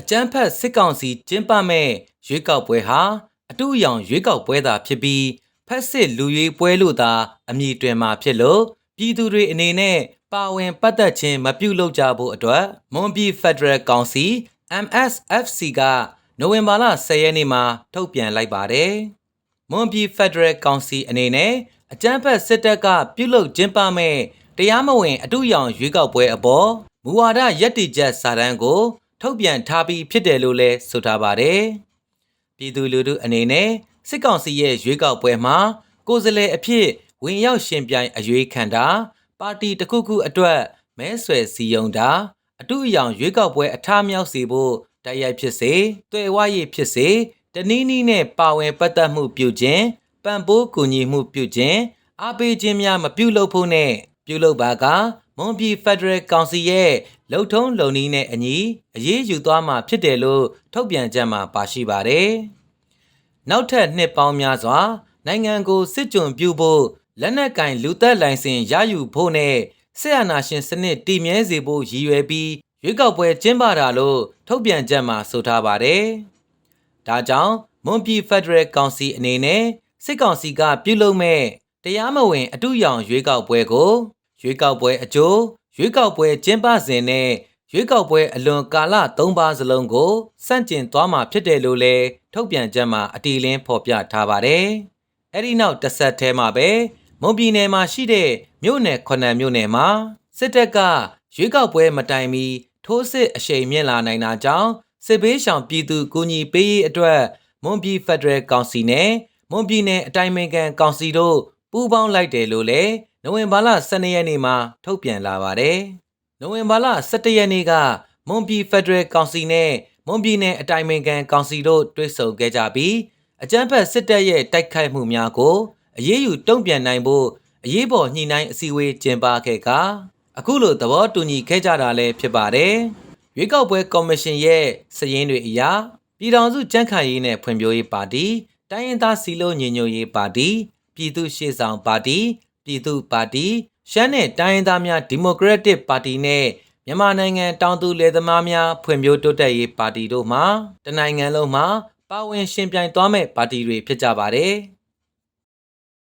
အကြမ်းဖက်စစ်ကောင်စီကျင်းပမဲ့ရွေးကောက်ပွဲဟာအတူအယောင်ရွေးကောက်ပွဲသာဖြစ်ပြီးဖက်စစ်လူရွေးပွဲလို့သာအမည်တွင်မှာဖြစ်လို့ပြည်သူတွေအနေနဲ့ပါဝင်ပတ်သက်ခြင်းမပြုလုပ်ကြဖို့အတွက်မွန်ပြည်ဖက်ဒရယ်ကောင်စီ MSFC ကနိုဝင်ဘာလ10ရက်နေ့မှာထုတ်ပြန်လိုက်ပါတယ်။မွန်ပြည်ဖက်ဒရယ်ကောင်စီအနေနဲ့အကြမ်းဖက်စစ်တပ်ကပြုလုပ်ကျင်းပမဲ့တရားမဝင်အတူအယောင်ရွေးကောက်ပွဲအပေါ်မူဝါဒရည်တည်ချက်စာတမ်းကို ထုတ်ပြန်ထားပြီးဖြစ်တယ်လို့လည်းဆိုထားပါတယ်။ပြည်သူလူထုအနေနဲ့စစ်ကောင်စီရဲ့ရွေးကောက်ပွဲမှာကိုယ်စားလှယ်အဖြစ်ဝင်ရောက်ရှင်ပြိုင်အရွေးခံတာပါတီတစ်ခုခုအတွက်မဲဆွယ်စီယုံတာအတူအယောင်ရွေးကောက်ပွဲအထားမြောက်စေဖို့တိုက်ရိုက်ဖြစ်စေတွေ့ဝရည်ဖြစ်စေတနည်းနည်းနဲ့ပါဝင်ပတ်သက်မှုပြုခြင်းပံ့ပိုးကူညီမှုပြုခြင်းအားပေးခြင်းများမပြုလုပ်ဖို့နဲ့ပြုလုပ်ပါက မွန်ပြည်ဖက်ဒရယ်ကောင်စီရဲ့လုံထုံးလုံနည်းနဲ့အညီအရေးယူသွားမှာဖြစ်တယ်လို့ထုတ်ပြန်ချက်မှာပါရှိပါတယ်။နောက်ထပ်နှစ်ပေါင်းများစွာ နိုင်ငံကိုစစ်ကြုံပြုဖို့လက်နက်ကင်လူသက်လိုင်စင်ရယူဖို့နဲ့ဆက်အာဏာရှင်စနစ်တည်မြဲစေဖို့ရည်ရွယ်ပြီးရွေးကောက်ပွဲကျင်းပတာလို့ထုတ်ပြန်ချက်မှာဆိုထားပါတယ်။ဒါကြောင့်မွန်ပြည်ဖက်ဒရယ်ကောင်စီအနေနဲ့စစ်ကောင်စီကပြုလုပ်မဲ့တရားမဝင်အတူရောင်ရွေးကောက်ပွဲကို ရွေးကောက်ပွဲအကျိုးရွေးကောက်ပွဲကျင်းပစဉ်နဲ့ရွေးကောက်ပွဲအလွန်ကာလ၃ပါးစလုံးကိုစန့်ကျင်သွားမှာဖြစ်တယ်လို့လည်းထုတ်ပြန်ချက်မှာအတီလင်းဖော်ပြထားပါတယ်။အဲ့ဒီနောက်တစ်ဆက်တည်းမှာပဲမွန်ပြည်နယ်မှာရှိတဲ့မြို့နယ်ခုနှစ်မြို့နယ်မှာစစ်တပ်ကရွေးကောက်ပွဲမတိုင်မီထိုးစစ်အရှိန်မြင့်လာနိုင်တာကြောင့်စစ်ဘေးရှောင်ပြည်သူကူညီပေးရေးအတွက်မွန်ပြည်ဖက်ဒရယ်ကောင်စီနဲ့မွန်ပြည်နယ်အတိုင်းအမြံကောင်စီတို့ပူးပေါင်းလိုက်တယ်လို့လည်း နိုဝင်ဘာလ12ရက်နေ့မှာထုတ်ပြန်လာပါတယ်။နိုဝင်ဘာလ17ရက်နေ့ကမွန်ပြည်ဖက်ဒရယ်ကောင်စီနဲ့မွန်ပြည်နယ်အတိုင်းအမြံကောင်စီတို့တွေ့ဆုံခဲ့ကြပြီးအကြမ်းဖက်စစ်တပ်ရဲ့တိုက်ခိုက်မှုများကိုအရေးယူတုံ့ပြန်နိုင်ဖို့အရေးပေါ်ညှိနှိုင်းအစည်းအဝေးကျင်းပခဲ့ကအခုလိုသဘောတူညီခဲ့ကြတာလည်းဖြစ်ပါတယ်။ရွေးကောက်ပွဲကော်မရှင်ရဲ့စည်ရင်းတွေအရပြည်ထောင်စုကြံ့ခိုင်ရေးနဲ့ဖွံ့ဖြိုးရေးပါတီတိုင်းရင်းသားစီလိုညီညွတ်ရေးပါတီပြည်သူ့ရှေ့ဆောင်ပါတီ ပြည်သူ့ပါတီရှမ်းနဲ့တိုင်းရင်းသားများဒီမိုကရက်တစ်ပါတီနဲ့မြန်မာနိုင်ငံတောင်သူလယ်သမားများဖွံ့ဖြိုးတိုးတက်ရေးပါတီတို့မှတနိုင်ငံလုံးမှာပါဝင်ရှင်ပြိုင်သွားမဲ့ပါတီတွေဖြစ်ကြပါတယ်။